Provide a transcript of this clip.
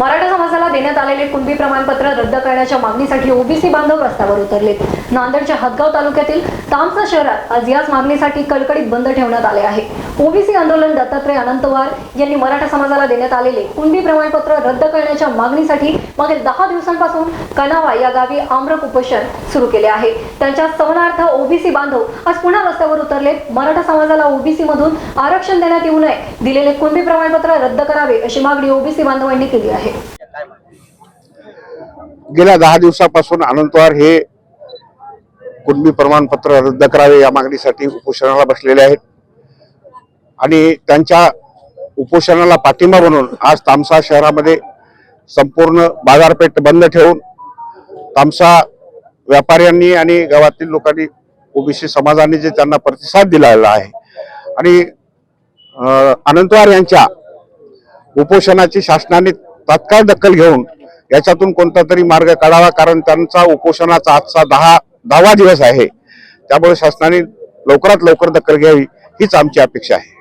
मराठा समाजाला देण्यात आलेले कुणबी प्रमाणपत्र रद्द करण्याच्या मागणीसाठी ओबीसी बांधव रस्त्यावर उतरलेत. नांदेडच्या हदगाव तालुक्यातील तामसा शहरात आज याच मागणीसाठी कडकडीत बंद ठेवण्यात आले आहे. ओबीसी आंदोलन दत्तात्रय अनंतवार यांनी मराठा समाजाला देण्यात आलेले कुणबी प्रमाणपत्र रद्द करण्याच्या मागणीसाठी मागील दहा दिवसांपासून कनावा या गावी आम्रक उपोषण सुरू केले आहे. त्यांच्या सवनार्थ ओबीसी बांधव आज पुन्हा रस्त्यावर उतरले. मराठा समाजाला ओबीसी मधून आरक्षण देण्यात येऊ नये. दिलेले कुणबी प्रमाणपत्र रद्द करावे अशी मागणी ओबीसी बांधवांनी केली आहे. गेल्या दहा दिवसापासून अनंतवार हे कुणबी प्रमाणपत्र रद्द करावे या मागणीसाठी उपोषणाला बसलेले आहेत. आणि त्यांच्या उपोषणाला पाठिंबा म्हणून आज तामसा शहरामध्ये संपूर्ण बाजारपेठ बंद ठेवून तामसा व्यापाऱ्यांनी आणि गावातील लोकांनी ओबीसी समाजाने जे त्यांना प्रतिसाद दिलेला आहे आणि अनंतवार यांच्या उपोषणाची शासनाने तात्काळ दखल घेऊन याच्यातून कोणता तरी मार्ग काढावा कारण त्यांचा उपोषणाचा आजचा दहा दहावा दिवस आहे. त्यामुळे शासनाने लवकरात लवकर दखल घ्यावी हीच आमची अपेक्षा आहे.